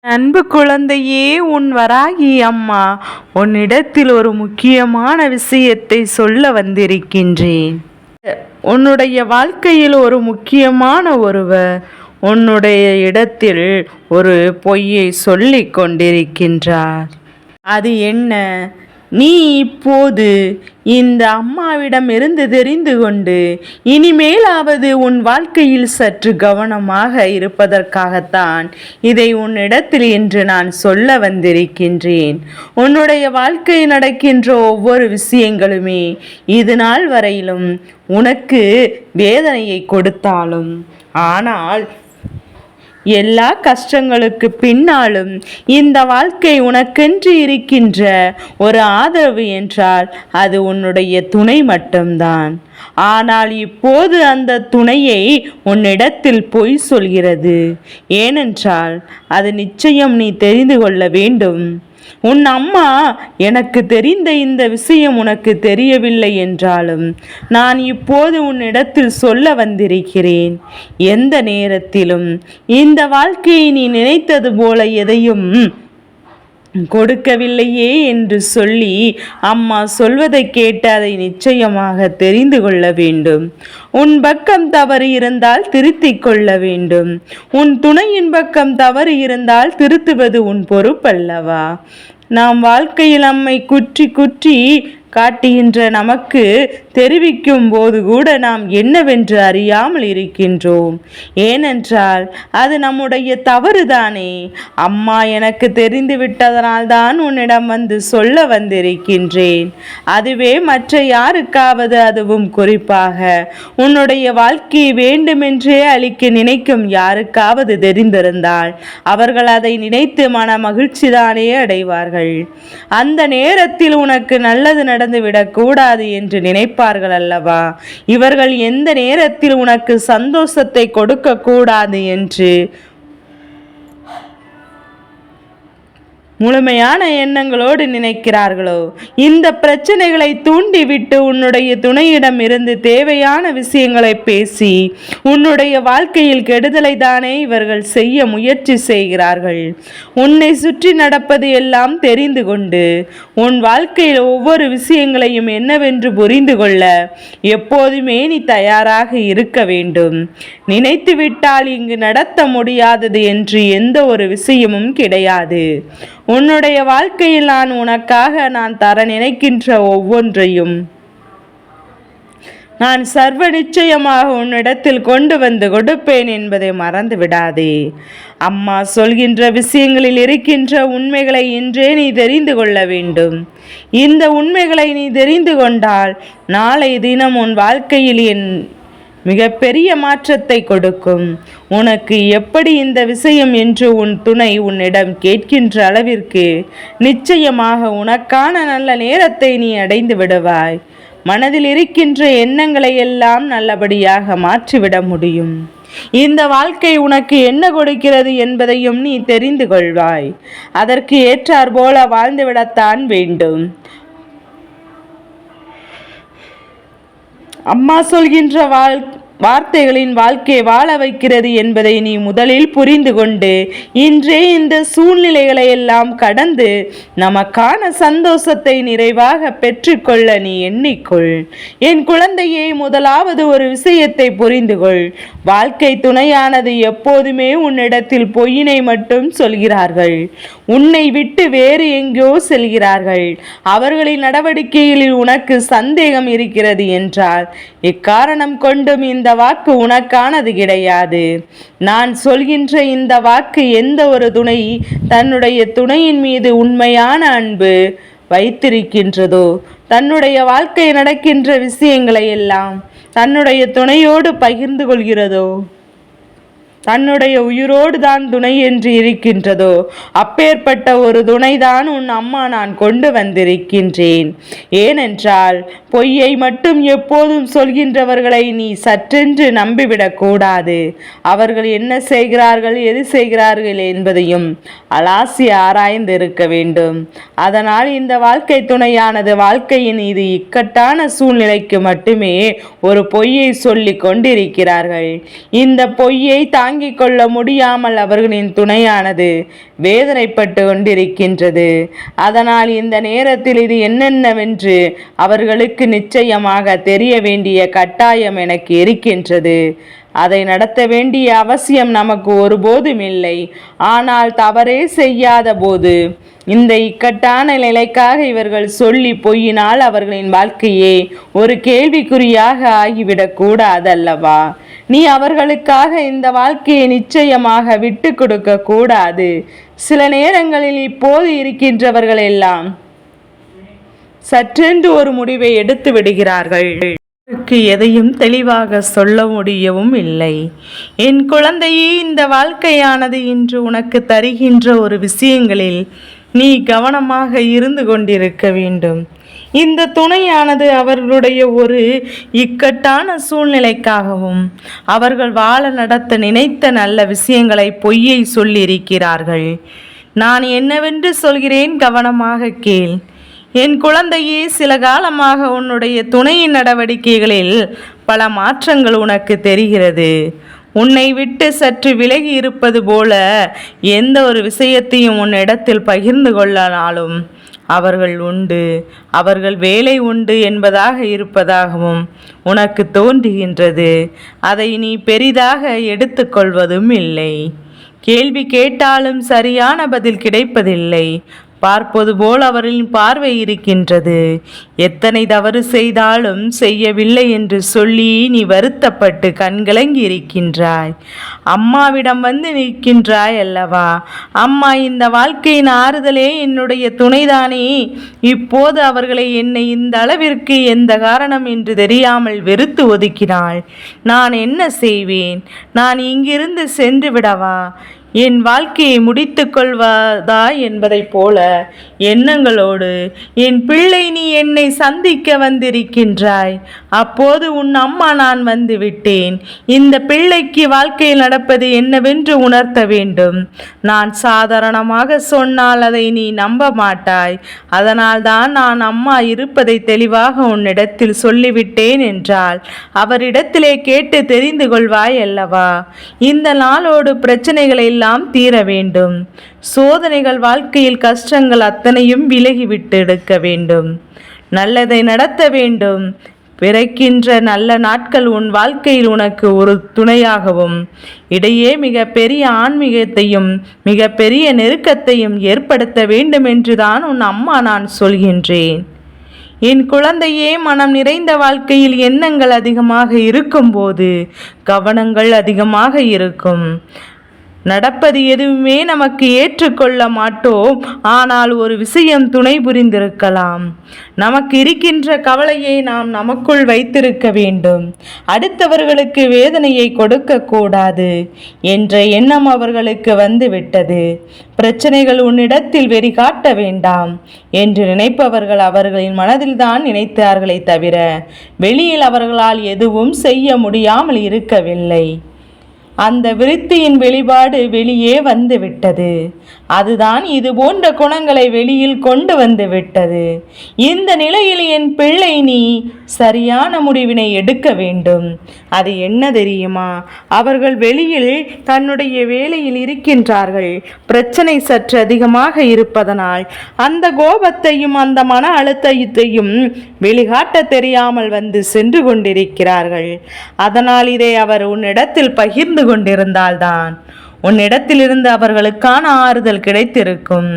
அன்பு குழந்தையே உன் வராகி அம்மா உன்னிடத்தில் ஒரு முக்கியமான விஷயத்தை சொல்ல வந்திருக்கின்றேன். உன்னுடைய வாழ்க்கையில் ஒரு முக்கியமான ஒருவர் உன்னுடைய இடத்தில் ஒரு பொய்யை சொல்லிக் கொண்டிருக்கின்றார். அது என்ன? நீ இப்போது இந்த அம்மாவிடம் இருந்து தெரிந்து கொண்டு இனிமேலாவது உன் வாழ்க்கையில் சற்று கவனமாக இருப்பதற்காகத்தான் இதை உன்னிடத்தில் இன்று நான் சொல்ல வந்திருக்கின்றேன். உன்னுடைய வாழ்க்கையில் நடக்கின்ற ஒவ்வொரு விஷயங்களுமே இது நாள் வரையிலும் உனக்கு வேதனையை கொடுத்தாலும். ஆனால் எல்லா கஷ்டங்களுக்கு பின்னாலும் இந்த வாழ்க்கை உனக்கென்று இருக்கின்ற ஒரு ஆதரவு என்றால் அது உன்னுடைய துணை மட்டும்தான். ஆனால் இப்போது அந்த துணையை உன்னிடத்தில் பொய் சொல்கிறது. ஏனென்றால் அது நிச்சயம் நீ தெரிந்து கொள்ள வேண்டும். உன் அம்மா எனக்கு தெரிந்த இந்த விஷயம் உனக்கு தெரியவில்லை என்றாலும் நான் இப்போது உன்னிடத்தில் சொல்ல வந்திருக்கிறேன். எந்த நேரத்திலும் இந்த வாழ்க்கையை நீ நினைத்தது போல எதையும் கொடுக்கவில்லையே என்று சொல்லி அம்மா சொல்வதை கேட்டு அதை நிச்சயமாக தெரிந்து கொள்ள வேண்டும். உன் பக்கம் தவறு இருந்தால் திருத்திக் கொள்ள வேண்டும். உன் துணையின் பக்கம் தவறு இருந்தால் திருத்துவது உன் பொறுப்பல்லவா? நாம் வாழ்க்கையில் நம்மை குற்றி குற்றி காட்டுகின்ற நமக்கு தெரிவிக்கும் போது கூட நாம் என்னவென்று அறியாமல் இருக்கின்றோம். ஏனென்றால் அது நம்முடைய தவறுதானே. அம்மா எனக்கு தெரிந்து விட்டதனால் தான் உன்னிடம் வந்து சொல்ல வந்திருக்கின்றேன். அதுவே மற்ற யாருக்காவது அதுவும் குறிப்பாக உன்னுடைய வாழ்க்கையை வேண்டுமென்றே அளிக்க நினைக்கும் யாருக்காவது தெரிந்திருந்தால் அவர்கள் அதை நினைத்து மன மகிழ்ச்சிதானே அடைவார்கள். அந்த நேரத்தில் உனக்கு நல்லது நடந்துவிடக்கூடாது என்று என்று நினைப்பார்கள் அல்லவா? இவர்கள் எந்த நேரத்தில் உனக்கு சந்தோஷத்தை கொடுக்க கூடாது என்று முழுமையான எண்ணங்களோடு நினைக்கிறார்களோ? இந்த பிரச்சனைகளை தூண்டிவிட்டு உன்னுடைய துணையிடம் இருந்து தேவையான விஷயங்களை பேசி உன்னுடைய வாழ்க்கையில் கெடுதலை தானே இவர்கள் செய்ய முயற்சி செய்கிறார்கள். உன்னை சுற்றி நடப்பது எல்லாம் தெரிந்து கொண்டு உன் வாழ்க்கையில் ஒவ்வொரு விஷயங்களையும் என்னவென்று புரிந்து கொள்ள எப்போதுமே நீ தயாராக இருக்க வேண்டும். நினைத்து விட்டால் இங்கு நடத்த முடியாதது என்று எந்த ஒரு விஷயமும் கிடையாது. உன்னுடைய வாழ்க்கையில் நான் உனக்காக நான் தர நினைக்கின்ற ஒவ்வொன்றையும் நான் சர்வ நிச்சயமாக உன்னிடத்தில் கொண்டு வந்து கொடுப்பேன் என்பதை மறந்து விடாதே. அம்மா சொல்கின்ற விஷயங்களில் இருக்கின்ற உண்மைகளை இன்றே நீ தெரிந்து கொள்ள வேண்டும். இந்த உண்மைகளை நீ தெரிந்து கொண்டால் நாளை தினம் உன் வாழ்க்கையில் என் மிகப்பெரிய மாற்றத்தை கொடுக்கும். உனக்கு எப்படி இந்த விஷயம் என்று உன் துணை உன்னிடம் கேட்கின்ற அளவிற்கு நிச்சயமாக உனக்கான நல்ல நேரத்தை நீ அடைந்து விடுவாய். மனதில் இருக்கின்ற எண்ணங்களை எல்லாம் நல்லபடியாக மாற்றிவிட முடியும். இந்த வாழ்க்கை உனக்கு என்ன கொடுக்கிறது என்பதையும் நீ தெரிந்து கொள்வாய். அதற்கு ஏற்றார் போல வாழ்ந்துவிடத்தான் வேண்டும். அம்மா சொல்கின்ற வாழ் வார்த்தைகளின் வாழ்க்கையை வாழ வைக்கிறது என்பதை நீ முதலில் புரிந்து கொண்டு இன்றே இந்த சூழ்நிலைகளை எல்லாம் கடந்து நமக்கான சந்தோஷத்தை நிறைவாக பெற்றுக்கொள்ள நீ எண்ணிக்கொள். என் குழந்தையை முதலாவது ஒரு விஷயத்தை புரிந்து கொள். வாழ்க்கை துணையானது எப்போதுமே உன்னிடத்தில் பொய்யினை மட்டும் சொல்கிறார்கள். உன்னை விட்டு வேறு எங்கோ செல்கிறார்கள். அவர்களின் நடவடிக்கைகளில் உனக்கு சந்தேகம் இருக்கிறது என்றால் இக்காரணம் கொண்டும் இந்த வாக்கு உனக்கானது கிடையாது. நான் சொல்கின்ற இந்த வாக்கு எந்த ஒரு துணை தன்னுடைய துணையின் மீது உண்மையான அன்பு வைத்திருக்கின்றதோ தன்னுடைய வாழ்க்கை நடக்கின்ற விஷயங்களை எல்லாம் தன்னுடைய துணையோடு பகிர்ந்து கொள்கிறதோ? தன்னுடைய உயிரோடு தான் துணை என்று இருக்கின்றதோ அப்பேற்பட்ட ஒரு துணைதான் உன் அம்மா நான் கொண்டு வந்திருக்கின்றேன். ஏனென்றால் பொய்யை மட்டும் எப்போதும் சொல்கின்றவர்களை நீ சற்றென்று நம்பிவிடக்கூடாது. அவர்கள் என்ன செய்கிறார்கள் எது செய்கிறார்கள் என்பதையும் அலாசி ஆராய்ந்து இருக்க வேண்டும். அதனால் இந்த வாழ்க்கை துணையானது வாழ்க்கையின் இது இக்கட்டான சூழ்நிலைக்கு மட்டுமே ஒரு பொய்யை சொல்லி கொண்டிருக்கிறார்கள். இந்த பொய்யை தாங்கி தாங்கிக் கொள்ள முடியாமல் அவர்களின் துணையானது வேதனைப்பட்டு கொண்டிருக்கின்றது. அதனால் இந்த நேரத்தில் இது என்னென்னவென்று அவர்களுக்கு நிச்சயமாக தெரிய வேண்டிய கட்டாயம் எனக்கு இருக்கின்றது. அதை நடத்த வேண்டிய அவசியம் நமக்கு ஒருபோதும் இல்லை. ஆனால் தவறே செய்யாத போது இந்த இக்கட்டான நிலைக்காக இவர்கள் சொல்லி பொய்யினால் அவர்களின் வாழ்க்கையே ஒரு கேள்விக்குறியாக ஆகிவிடக்கூடாதல்லவா நீ அவர்களுக்காக இந்த வாழ்க்கையை நிச்சயமாக விட்டு கொடுக்க கூடாது. சில நேரங்களில் இப்போது இருக்கின்றவர்கள் எல்லாம் சற்றென்று ஒரு முடிவை எடுத்து விடுகிறார்கள். அவருக்கு எதையும் தெளிவாக சொல்ல முடியவும் இல்லை. என் குழந்தையே இந்த வாழ்க்கையானது இன்று உனக்கு தருகின்ற ஒரு விஷயங்களில் நீ கவனமாக இருந்து கொண்டிருக்க வேண்டும். இந்த துணையானது அவர்களுடைய ஒரு இக்கட்டான சூழ்நிலைக்காகவும் அவர்கள் வாழ நடத்த நினைத்த நல்ல விஷயங்களை பொய்யை சொல்லியிருக்கிறார்கள். நான் என்னவென்று சொல்கிறேன் கவனமாக கேள். என் குழந்தையே சில காலமாக உன்னுடைய துணையின் நடவடிக்கைகளில் பல மாற்றங்கள் உனக்கு தெரிகிறது. உன்னை விட்டு சற்று விலகி இருப்பது போல எந்த ஒரு விஷயத்தையும் உன்னிடத்தில் பகிர்ந்து கொள்ளனாலும் அவர்கள் உண்டு. அவர்கள் வேலை உண்டு என்பதாக இருப்பதாகவும் உனக்கு தோன்றுகின்றது. அதை நீ பெரிதாக எடுத்துக்கொள்வதும் இல்லை. கேள்வி கேட்டாலும் சரியான பதில் கிடைப்பதில்லை. பார்ப்பது போல் அவரின் பார்வை இருக்கின்றது. எத்தனை தவறு செய்தாலும் செய்யவில்லை என்று சொல்லி நீ வருத்தப்பட்டு கண்கலங்கி இருக்கின்றாய் அம்மாவிடம் வந்து நிற்கின்றாய் அல்லவா? அம்மா இந்த வாழ்க்கையின் ஆறுதலே என்னுடைய துணைதானே. இப்போது அவர்களை என்னை இந்த அளவிற்கு எந்த காரணம் என்று தெரியாமல் வெறுத்து ஒதுக்கினாள். நான் என்ன செய்வேன்? நான் இங்கிருந்து சென்று விடவா? என் வாழ்க்கையை முடித்து கொள்வதா என்பதைப் போல எண்ணங்களோடு என் பிள்ளை நீ என்னை சந்திக்க வந்திருக்கின்றாய். அப்போது உன் அம்மா நான் வந்து விட்டேன். இந்த பிள்ளைக்கு வாழ்க்கையில் நடப்பது என்னவென்று உணர்த்த வேண்டும். நான் சாதாரணமாக சொன்னால் அதை நீ நம்ப மாட்டாய். அதனால்தான் நான் அம்மா இருப்பதை தெளிவாக உன்னிடத்தில் சொல்லிவிட்டேன் என்றால் அவரிடத்திலே கேட்டு தெரிந்து கொள்வாய் அல்லவா? இந்த நாளோடு பிரச்சனைகளை எல்லாம் தீர வேண்டும். சோதனைகள் வாழ்க்கையில் கஷ்டங்கள் அத்தனையும் விலகிவிட்டு எடுக்க வேண்டும். நல்லதை நடத்த வேண்டும். பிறக்கின்ற நல்ல நாட்கள் உன் வாழ்க்கையில் உனக்கு ஒரு துணையாகவும் இடையே மிக பெரிய ஆன்மீகத்தையும் மிக பெரிய நெருக்கத்தையும் ஏற்படுத்த வேண்டும் என்றுதான் உன் அம்மா நான் சொல்கின்றேன். என் குழந்தையே மனம் நிறைந்த வாழ்க்கையில் எண்ணங்கள் அதிகமாக இருக்கும்போது கவனங்கள் அதிகமாக இருக்கும். நடப்பது எதுவுமே நமக்கு ஏற்றுக்கொள்ள மாட்டோம். ஆனால் ஒரு விஷயம் துணை புரிந்திருக்கலாம். நமக்கு இருக்கின்ற கவலையை நாம் நமக்குள் வைத்திருக்க வேண்டும். அடுத்தவர்களுக்கு வேதனையை கொடுக்க கூடாது என்ற எண்ணம் அவர்களுக்கு வந்துவிட்டது. பிரச்சனைகள் உன்னிடத்தில் வெறி காட்ட வேண்டாம் என்று நினைப்பவர்கள் அவர்களின் மனதில்தான் நினைத்தார்களே தவிர வெளியில் அவர்களால் எதுவும் செய்ய முடியாமல் இருக்கவில்லை. அந்த விருத்தியின் வெளிப்பாடு வெளியே வந்து விட்டது அதுதான் இது போன்ற குணங்களை வெளியில் கொண்டு வந்து விட்டது இந்த நிலையில் என் பிள்ளை நீ சரியான முடிவினை எடுக்க வேண்டும். அது என்ன தெரியுமா? அவர்கள் வெளியில் தன்னுடைய வேலையில் இருக்கின்றார்கள். பிரச்சனை சற்று அதிகமாக இருப்பதனால் அந்த கோபத்தையும் அந்த மன அழுத்தத்தையும் வெளிகாட்ட தெரியாமல் வந்து சென்று கொண்டிருக்கிறார்கள். அதனால் இதை அவர் உன்னிடத்தில் பகிர்ந்து கொண்டிருந்தால்தான். உன்னிடத்திலிருந்து அவர்களுக்கான ஆறுதல் கிடைத்திருக்கும்.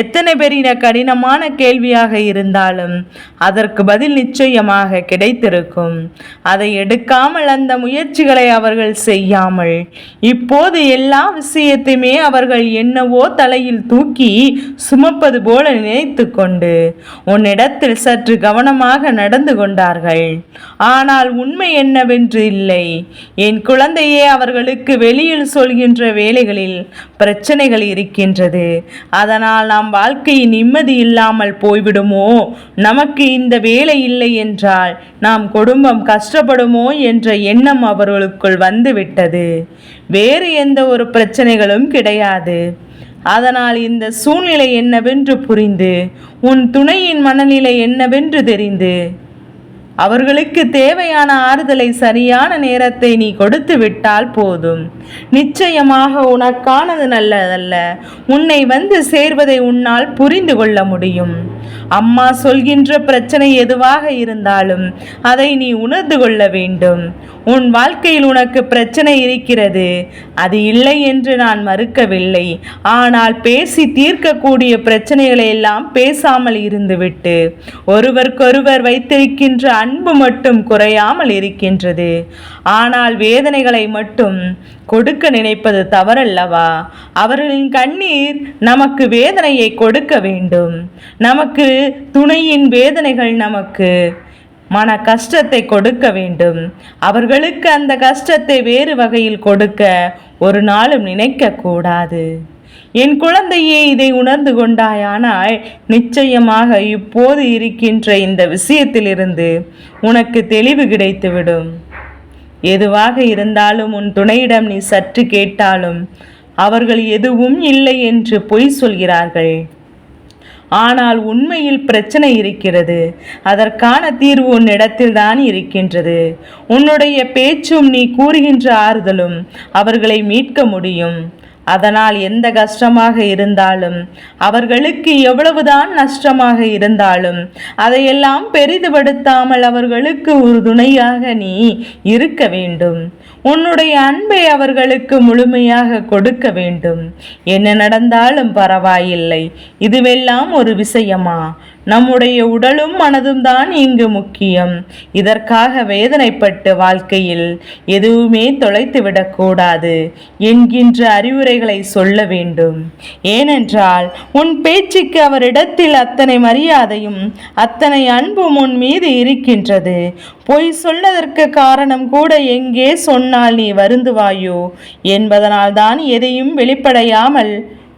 எத்தனை பெரிய கடினமான கேள்வியாக இருந்தாலும் அதற்கு பதில் நிச்சயமாக கிடைத்திருக்கும். அதை எடுக்காமல் அந்த முயற்சிகளை அவர்கள் செய்யாமல் இப்போது எல்லா விஷயத்தையுமே அவர்கள் என்னவோ தலையில் தூக்கி சுமப்பது போல நினைத்து கொண்டு உன்னிடத்தில் சற்று கவனமாக நடந்து கொண்டார்கள். ஆனால் உண்மை என்னவென்று இல்லை. என் குழந்தையே அவர்களுக்கு வெளியில் சொல்கின்ற வேலைகளில் பிரச்சனைகள் இருக்கின்றது. அதனால் நாம் வாழ்க்கை நிம்மதி இல்லாமல் போய்விடுமோ? நமக்கு இந்த வேலை இல்லை என்றால் நாம் குடும்பம் கஷ்டப்படுமோ என்ற எண்ணம் அவர்களுக்குள் வந்துவிட்டது. வேறு எந்த ஒரு பிரச்சனைகளும் கிடையாது. அதனால் இந்த சூழ்நிலை என்னவென்று புரிந்து உன் துணையின் மனநிலை என்னவென்று தெரிந்து அவர்களுக்கு தேவையான ஆறுதலை சரியான நேரத்தை நீ கொடுத்து விட்டால் போதும். நிச்சயமாக உனக்கானது நல்லதல்ல. உன்னை வந்து சேர்வதை உன்னால் புரிந்து கொள்ள முடியும். அம்மா சொல்கின்ற பிரச்சனை எதுவாக இருந்தாலும் அதை நீ உணர்ந்து கொள்ள வேண்டும். உன் வாழ்க்கையில் உனக்கு பிரச்சனை இருக்கிறது. அது இல்லை என்று நான் மறுக்கவில்லை. ஆனால் பேசி தீர்க்கக்கூடிய பிரச்சனைகளை எல்லாம் பேசாமல் இருந்துவிட்டு ஒருவருக்கொருவர் வைத்திருக்கின்ற அன்பு மட்டும் குறையாமல் இருக்கின்றது. ஆனால் வேதனைகளை மட்டும் கொடுக்க நினைப்பது தவறல்லவா? அவர்களின் கண்ணீர் நமக்கு வேதனையை கொடுக்க வேண்டும். நமக்கு துணையின் வேதனைகள் நமக்கு மன கஷ்டத்தை கொடுக்க வேண்டும். அவர்களுக்கு அந்த கஷ்டத்தை வேறு வகையில் கொடுக்க ஒரு நாளும் நினைக்கக்கூடாது. என் குழந்தையே இதை உணர்ந்து கொண்டாயானால் நிச்சயமாக இப்போது இருக்கின்ற இந்த விஷயத்திலிருந்து உனக்கு தெளிவு கிடைத்துவிடும். எதுவாக இருந்தாலும் உன் துணையிடம் நீ சற்று கேட்டாலும் அவர்கள் எதுவும் இல்லை என்று பொய் சொல்கிறார்கள். ஆனால் உண்மையில் பிரச்சனை இருக்கிறது. அதற்கான தீர்வு உன்னிடத்தில் தான் இருக்கின்றது. உன்னுடைய பேச்சும் நீ கூறுகின்ற ஆறுதலும் அவர்களை மீட்க முடியும். அதனால் எந்த கஷ்டமாக இருந்தாலும் அவர்களுக்கு எவ்வளவுதான் நஷ்டமாக இருந்தாலும் அதையெல்லாம் பெரிதுபடுத்தாமல் அவர்களுக்கு ஒரு துணையாக நீ இருக்க வேண்டும். உன்னுடைய அன்பை அவர்களுக்கு முழுமையாக கொடுக்க வேண்டும். என்ன நடந்தாலும் பரவாயில்லை. இதுவெல்லாம் ஒரு விஷயமா? நம்முடைய உடலும் மனதும் தான் இங்கு முக்கியம். இதற்காக வேதனைப்பட்டு வாழ்க்கையில் எதுவுமே தொலைத்து விடக்கூடாது என்கின்ற அறிவுரைகளை சொல்ல வேண்டும். ஏனென்றால் உன் பேச்சுக்கு அவரிடத்தில் அத்தனை மரியாதையும் அத்தனை அன்பும் உன் மீது இருக்கின்றது. பொய் சொன்னதற்கு காரணம் கூட எங்கே சொன்னால் நீ வருந்துவாயோ? என்பதனால் தான் எதையும் வெளிப்படையாமல்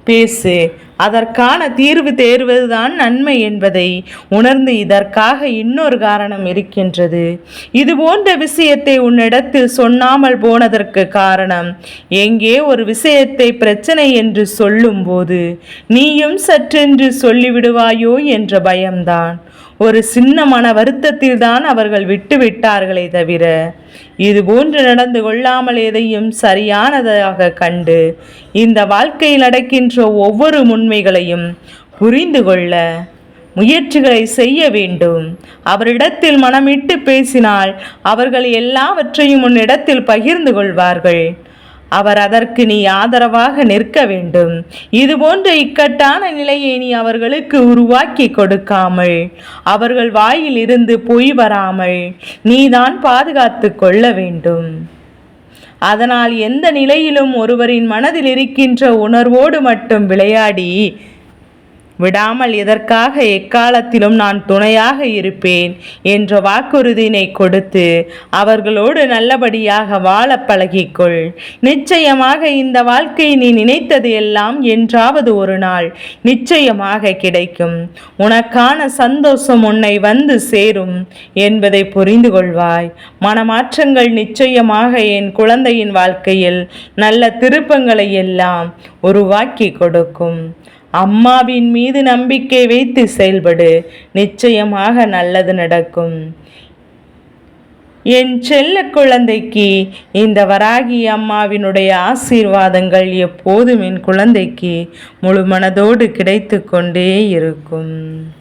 பேசு. அதற்கான தீர்வு தேர்வதுதான் நன்மை என்பதை உணர்ந்து இதற்காக இன்னொரு காரணம் இருக்கின்றது. இது போன்ற விஷயத்தை உன்னிடத்தில் சொன்னாமல் போனதற்கு காரணம் எங்கே ஒரு விஷயத்தை பிரச்சனை என்று சொல்லும்போது நீயும் சற்றென்று சொல்லிவிடுவாயோ என்ற பயம்தான். ஒரு சின்ன மன வருத்தத்தில் தான் அவர்கள் விட்டு விட்டார்களே தவிர இது போன்று நடந்து கொள்ளாமல் எதையும் சரியானதாக கண்டு இந்த வாழ்க்கையில் நடக்கின்ற ஒவ்வொரு உண்மைகளையும் புரிந்து கொள்ள முயற்சிகளை செய்ய வேண்டும். அவரிடத்தில் மனமிட்டு பேசினால் அவர்கள் எல்லாவற்றையும் உன்னிடத்தில் பகிர்ந்து கொள்வார்கள். அவர் அதற்கு நீ ஆதரவாக நிற்க வேண்டும். இதுபோன்ற இக்கட்டான நிலையை நீ அவர்களுக்கு உருவாக்கி கொடுக்காமல் அவர்கள் வாயில் இருந்து பொய் வராமல் நீதான் பாதுகாத்து கொள்ள வேண்டும். அதனால் எந்த நிலையிலும் ஒருவரின் மனதில் இருக்கின்ற உணர்வோடு மட்டும் விளையாடி விடாமல் எதற்காக எக்காலத்திலும் நான் துணையாக இருப்பேன்? என்ற வாக்குறுதியினை கொடுத்து அவர்களோடு நல்லபடியாக வாழ பழகிக்கொள். நிச்சயமாக இந்த வாழ்க்கை நீ நினைத்தது எல்லாம் என்றாவது ஒரு நாள் நிச்சயமாக கிடைக்கும். உனக்கான சந்தோஷம் உன்னை வந்து சேரும் என்பதை புரிந்து கொள்வாய். மனமாற்றங்கள் நிச்சயமாக என் குழந்தையின் வாழ்க்கையில் நல்ல திருப்பங்களை எல்லாம் உருவாக்கி கொடுக்கும். அம்மாவின் மீது நம்பிக்கை வைத்து செயல்படு. நிச்சயமாக நல்லது நடக்கும். என் செல்ல குழந்தைக்கு இந்த வராகி அம்மாவினுடைய ஆசீர்வாதங்கள் எப்போதும் என் குழந்தைக்கு முழு மனதோடு கிடைத்து கொண்டே இருக்கும்.